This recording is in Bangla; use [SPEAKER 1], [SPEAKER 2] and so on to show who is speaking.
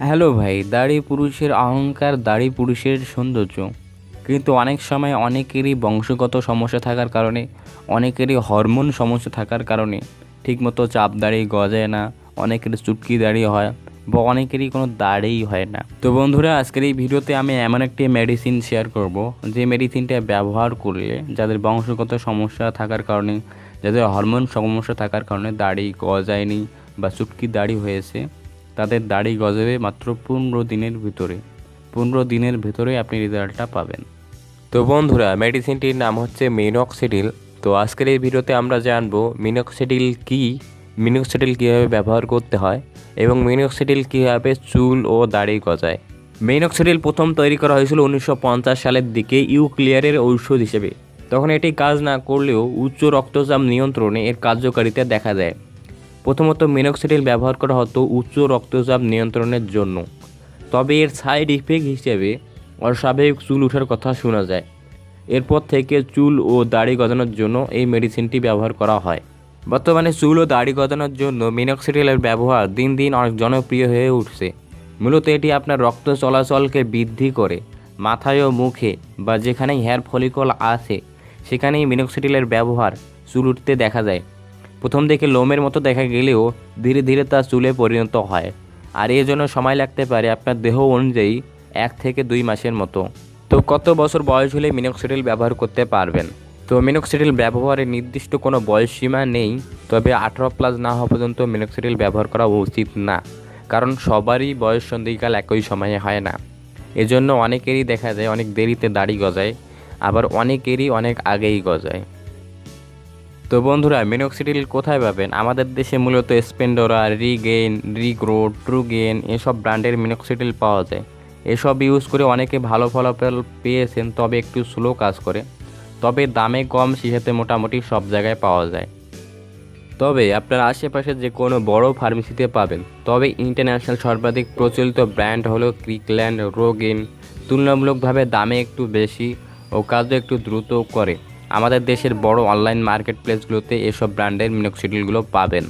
[SPEAKER 1] হ্যালো ভাই, দাড়ি পুরুষের অহংকার, দাড়ি পুরুষের সৌন্দর্য। কিন্তু অনেক সময় অনেকেরই বংশগত সমস্যা থাকার কারণে, অনেকেরই হরমোন সমস্যা থাকার কারণে ঠিকমতো চাপ দাড়ি গজায় না, অনেকের চুটকি দাড়ি হয় বা অনেকেরই কোনো দাড়িই হয় না। তো বন্ধুরা, আজকের এই ভিডিওতে আমি এমন একটি মেডিসিন শেয়ার করব, যে মেডিসিনটা ব্যবহার করলে যাদের বংশগত সমস্যা থাকার কারণে, যাদের হরমোন সমস্যা থাকার কারণে দাড়ি গজায়নি বা চুটকি দাড়ি হয়েছে তাদের দাড়ি গজাবে মাত্র পনেরো দিনের ভিতরে। পনেরো দিনের ভিতরে আপনি রেজাল্টটা পাবেন।
[SPEAKER 2] তো বন্ধুরা, মেডিসিনটির নাম হচ্ছে মিনক্সিডিল। তো আজকের এই ভিডিওতে আমরা জানব মিনক্সিডিল কি, মিনক্সিডিল কীভাবে ব্যবহার করতে হয় এবং মিনক্সিডিল কীভাবে চুল ও দাড়ি গজায়।
[SPEAKER 1] মেইনক্সিডিল প্রথম তৈরি করা হয়েছিল উনিশশো পঞ্চাশ সালের দিকে ইউক্লিয়ারের ঔষধ হিসেবে। তখন এটি কাজ না করলেও উচ্চ রক্তচাপ নিয়ন্ত্রণে এর কার্যকারিতা দেখা দেয়। প্রথমত মিনক্সিডিল ব্যবহার করা হতো উচ্চ রক্তচাপ নিয়ন্ত্রণের জন্য। তবে এর সাইড ইফেক্ট হিসেবে অস্বাভাবিক চুল ওঠার কথা শোনা যায়। এরপর থেকে চুল ও দাড়ি গজানোর জন্য এই মেডিসিনটি ব্যবহার করা হয়। বর্তমানে চুল ও দাড়ি গজানোর জন্য মিনক্সিডিলের ব্যবহার দিন দিন অনেক জনপ্রিয় হয়ে উঠছে। মূলত এটি আপনার রক্ত চলাচলকে বৃদ্ধি করে। মাথায় ও মুখে বা যেখানেই হেয়ার ফলিকল আছে, সেখানেই মিনক্সিডিলের ব্যবহার চুল উঠতে দেখা যায়। প্রথম দিকে লোমের মতো দেখা গেলেও ধীরে ধীরে তা চুলে পরিণত হয়। আর এর জন্য সময় লাগতে পারে আপনার দেহ অনুযায়ী এক থেকে দুই মাসের মতো। তো কত বছর বয়স হলে মিনক্সিডিল ব্যবহার করতে পারবেন? তো মিনক্সিডিল ব্যবহারের নির্দিষ্ট কোনো বয়স সীমা নেই, তবে আঠারো প্লাস না হওয়া পর্যন্ত মিনক্সিডিল ব্যবহার করা উচিত না, কারণ সবারই বয়স সন্ধিকাল একই সময়ে হয় না। এজন্য অনেকেরই দেখা যায় অনেক দেরিতে দাড়ি গজায়, আবার অনেকেরই অনেক আগেই গজায়। তো বন্ধুরা মিনক্সিডিল কোথায় পাবেন? আমাদের দেশে মূলত স্পেন্ডোরা রিগেন রিগ্রো ট্রুগেন এসব ব্র্যান্ডের মিনক্সিডিল পাওয়া যায়। এসব ইউজ করে অনেকে ভালো ফলাফল পেয়েছেন, তবে একটু স্লো কাজ করে। তবে দামে কম সিসাতে মোটামুটি সব জায়গায় পাওয়া যায়। তবে আপনার আশেপাশে যে কোনো বড় ফার্মেসিতে পাবেন। তবে ইন্টারন্যাশনাল সর্বাধিক প্রচলিত ব্র্যান্ড হলো ক্রিকল্যান্ড রোগিন তুলনামূলকভাবে দামে একটু বেশি ও কাজও একটু দ্রুত করে। আমাদের দেশের বড় অনলাইন মার্কেট প্লেসগুলোতে এসব ব্র্যান্ডের মিনক্সিডিলগুলো পাবেন।